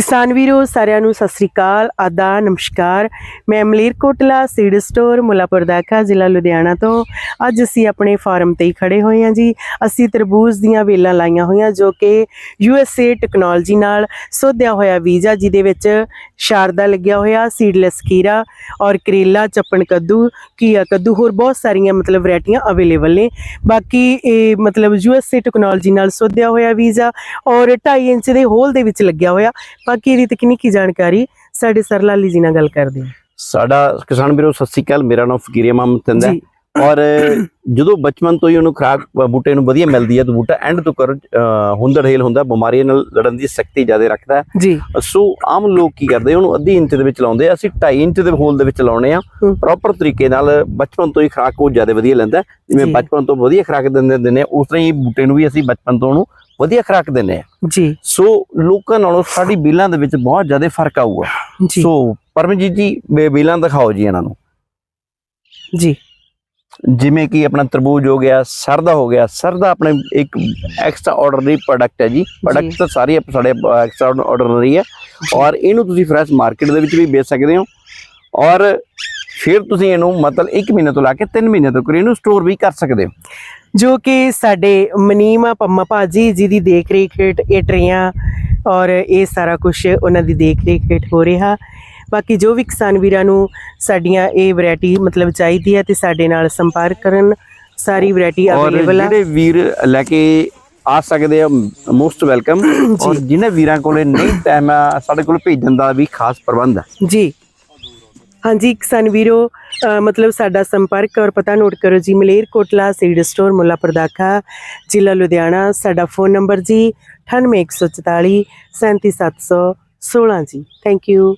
ਕਿਸਾਨ ਵੀਰੋ, ਸਾਰਿਆਂ ਨੂੰ ਸਤਿ ਸ੍ਰੀ ਅਕਾਲ ਆਦਾ ਨਮਸਕਾਰ। ਮੈਂ ਮਲੇਰਕੋਟਲਾ ਸੀਡ ਸਟੋਰ, ਮੁਲਾਪੁਰ ਦਾਖਾ ਜ਼ਿਲ੍ਹਾ ਲੁਧਿਆਣਾ ਤੋਂ। ਅੱਜ ਅਸੀਂ ਆਪਣੇ ਫਾਰਮ ਤੇ ਹੀ ਖੜੇ ਹੋਏ ਹਾਂ ਜੀ। ਅਸੀਂ ਤਰਬੂਜ਼ ਦੀਆਂ ਵੇਲਾਂ ਲਾਈਆਂ ਹੋਈਆਂ ਜੋ ਕਿ ਯੂ ਐਸ ਏ ਟੈਕਨੋਲੋਜੀ ਨਾਲ ਸੋਧਿਆ ਹੋਇਆ ਵੀਜ਼ਾ ਜਿਹਦੇ ਵਿੱਚ ਸ਼ਾਰਦਾ ਲੱਗਿਆ ਹੋਇਆ, ਸੀਡਲੈਸ ਖੀਰਾ ਔਰ ਕਰੇਲਾ, ਚੱਪਣ ਕੱਦੂ ਕੀਆ ਕੱਦੂ, ਹੋਰ ਬਹੁਤ ਸਾਰੀਆਂ ਮਤਲਬ ਵੈਰਾਈਟੀਆਂ ਅਵੇਲੇਬਲ ਨੇ। ਬਾਕੀ ਇਹ ਮਤਲਬ ਯੂ ਐਸ ਏ ਟੈਕਨੋਲੋਜੀ ਨਾਲ ਸੋਧਿਆ ਹੋਇਆ ਵੀਜ਼ਾ ਔਰ 2.5 ਇੰਚ ਦੇ ਹੋਲ ਦੇ ਵਿੱਚ ਲੱਗਿਆ ਹੋਇਆ। ਬਾਕੀ ਇਹਦੀ ਤਕਨੀਕੀ ਜਾਣਕਾਰੀ ਸਾਡੇ ਸਰ ਲਾਲੀ ਜੀ ਨਾਲ ਗੱਲ ਕਰਦੇ ਹਾਂ। ਸਾਡਾ ਕਿਸਾਨ ਵੀਰੋ ਸਤਿ ਸ਼੍ਰੀ ਅਕਾਲ। ਮੇਰਾ ਨਾਮ ਫਕੀਰੀਆ ਮੁਹੰਮਦ ਤੰਦ ਔਰ ਜਦੋਂ ਬਚਪਨ ਤੋਂ ਹੀ ਉਹਨੂੰ ਖੁਰਾਕ ਬੂਟੇ ਨੂੰ ਵਧੀਆ ਮਿਲਦੀ ਹੈ ਤਾਂ ਬੂਟਾ ਐਂਡ ਤੋਂ ਕਰ ਹੁੰਦੜ ਹੇਲ ਹੁੰਦਾ ਬਿਮਾਰੀਆਂ ਨਾਲ ਲੜਨ ਦੀ ਸ਼ਕਤੀ ਜ਼ਿਆਦਾ ਰੱਖਦਾ ਜੀ। ਸੋ ਆਮ ਲੋਕ ਕੀ ਕਰਦੇ ਉਹਨੂੰ ਅੱਧੀ ਇੰਚ ਦੇ ਵਿੱਚ ਲਾਉਂਦੇ ਆ। ਅਸੀਂ 2.5 ਇੰਚ ਦੇ ਹੋਲ ਦੇ ਵਿੱਚ ਲਾਉਣੇ ਆ। ਪ੍ਰੋਪਰ ਤਰੀਕੇ ਨਾਲ ਬਚਪਨ ਤੋਂ ਹੀ ਖੁਰਾਕ ਉਹ ਜ਼ਿਆਦਾ ਵਧੀਆ ਲੈਂਦਾ। ਜਿਵੇਂ। ਬਚਪਨ ਤੋਂ ਵਧੀਆ ਖੁਰਾਕ ਦਿੰਦੇ ਦਿੰਦੇ ਉਸ ਤਰ੍ਹਾਂ ਹੀ ਬੂਟੇ ਨੂੰ ਵੀ ਅਸੀਂ ਬਚਪਨ ਤੋਂ ਉਹਨੂੰ ਵਧੀਆ ਖੁਰਾਕ ਦਿੰਦੇ ਆ। ਜੀ। ਸੋ ਲੋਕਾਂ ਨਾਲੋਂ ਸਾਡੀ ਬਿੱਲਾਂ ਦੇ ਵਿੱਚ ਬਹੁਤ ਜ਼ਿਆਦਾ ਫ਼ਰਕ ਆਊਗਾ। ਸੋ ਪਰਮਜੀਤ ਜੀ ਬਿੱਲਾਂ ਦਿਖਾਓ ਜੀ ਇਹਨਾਂ ਨੂੰ। ਜੀ। ਜਿਵੇਂ ਕਿ ਆਪਣਾ ਤਰਬੂਜ ਹੋ ਗਿਆ ਸਰਦਾ ਹੋ ਗਿਆ। ਸਰਦਾ ਆਪਣੇ ਇੱਕ ਐਕਸਟਰਾ ਆਰਡਨਰੀ ਪ੍ਰੋਡਕਟ ਹੈ ਜੀ। ਪ੍ਰੋਡਕਟ ਤਾਂ ਸਾਰੇ ਸਾਡੇ ਐਕਸਟਰਾ ਆਰਡਨਰੀ ਹੈ। ਔਰ ਇਹਨੂੰ ਤੁਸੀਂ ਫਰੈਸ਼ ਮਾਰਕੀਟ ਦੇ ਵਿੱਚ ਵੀ ਵੇਚ ਸਕਦੇ ਹੋ। ਔਰ ਫਿਰ ਤੁਸੀਂ ਇਹਨੂੰ ਮਤਲਬ 1 ਮਹੀਨੇ ਤੋਂ ਲਾ ਕੇ 3 ਮਹੀਨੇ ਤੱਕ ਇਹਨੂੰ ਸਟੋਰ ਵੀ ਕਰ ਸਕਦੇ ਹੋ। ਜੋ ਕਿ ਸਾਡੇ ਮਨੀਮਾ ਪੰਮਾ ਭਾਜੀ ਜਿਹਦੀ ਦੇਖ ਰੇਖ ਹੇਠ ਇਹ ਟਰੇਆਂ ਔਰ ਇਹ ਸਾਰਾ ਕੁਝ ਉਹਨਾਂ ਦੀ ਦੇਖ ਰੇਖ ਹੇਠ ਹੋ ਰਿਹਾ। ਬਾਕੀ ਜੋ ਵੀ ਕਿਸਾਨ ਵੀਰਾਂ ਨੂੰ ਸਾਡੀਆਂ ਇਹ ਵੈਰਾਈਟੀ ਮਤਲਬ ਚਾਹੀਦੀ ਹੈ ਤੇ ਸਾਡੇ ਨਾਲ ਸੰਪਰਕ ਕਰਨ ਸਾਰੀ ਵੈਰਾਈਟੀ ਅਵੇਲੇਬਲ ਹੈ ਜਿਹੜੇ ਵੀਰ ਲੈ ਕੇ ਆ ਸਕਦੇ ਆ ਮੋਸਟ ਵੈਲਕਮ ਔਰ ਜਿਨ੍ਹਾਂ ਵੀਰਾਂ ਕੋਲੇ ਨਹੀਂ ਟਾਈਮ ਆ ਸਾਡੇ ਕੋਲ ਭੇਜਣ ਦਾ ਵੀ ਖਾਸ ਪ੍ਰਬੰਧ ਹੈ ਜੀ। ਹਾਂਜੀ, ਕਿਸਾਨ ਵੀਰੋ ਮਤਲਬ ਸਾਡਾ ਸੰਪਰਕ ਔਰ ਪਤਾ ਨੋਟ ਕਰੋ ਜੀ ਮਲੇਰ ਕੋਟਲਾ ਸੀਡ ਸਟੋਰ, ਮੁੱਲਾ ਦਾਖਾ ਜ਼ਿਲ੍ਹਾ ਲੁਧਿਆਣਾ, ਸਾਡਾ ਫੋਨ ਨੰਬਰ ਜੀ 98144 37716 ਜੀ। Thank you